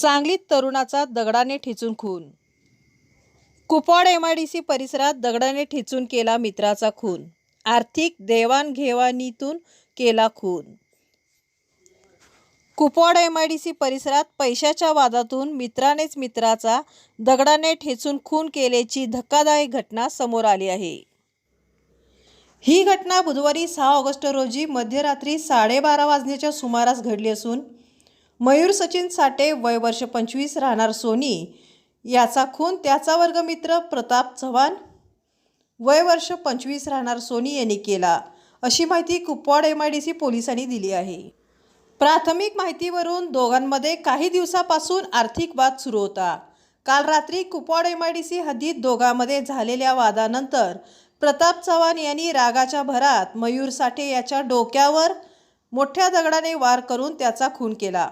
सांगलीत तरुणाचा दगडाने ठेचून खून. Kupwad M I D C परिसरात दगडाने ठेचून केला मित्राचा खून. आर्थिक देवाणघेवाणीतून केला खून. Kupwad M I D C परिसरात पैशाच्या वादातून मित्रानेच मित्राचा दगडाने ठेचून खून केल्याची धक्कादायक घटना समोर आली आहे. ही घटना बुधवारी सहा ऑगस्ट रोजी मध्यरात्री साडेबारा वाजण्याच्या सुमारास घडली असून मयूर सचिन साठे वय वर्ष पंचवीस राहणार सोनी. याचा खून त्याचा वर्गमित्र प्रताप चव्हाण वय वर्ष पंचवीस राहणार सोनी यांनी केला. अशी माहिती Kupwad M I D C police दिली आहे. प्राथमिक माहितीवरून दोघांमध्ये काही दिवसापासून आर्थिक वाद सुरू होता. काल रात्री Kupwad M I D C हद्दीत दोघांमध्ये झालेल्या वादानंतर प्रताप चव्हाण यांनी रागाच्या भरात मयूर साठे याच्या डोक्यावर मोठ्या दगडाने वार करून त्याचा खून केला.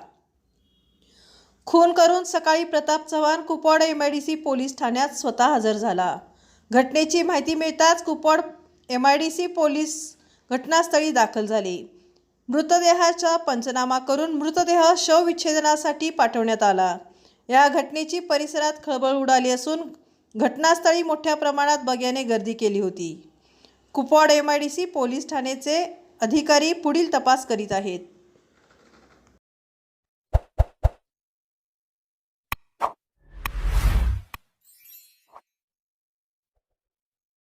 खून करून सकाळी Pratap Chavan Kupwad M I D C police ठाण्यात स्वतः हजर झाला. घटनेची माहिती मिळताच Kupwad M I D C police घटनास्थळी दाखल झाले. मृतदेहाचा पंचनामा करून मृतदेह शवविच्छेदनासाठी पाठवण्यात आला. या घटनेची परिसरात खळबळ उडाली असून घटनास्थळी मोठ्या प्रमाणात बग्याने गर्दी केली होती. Kupwad M I D C police ठाण्याचे अधिकारी पुढील तपास करीत आहेत.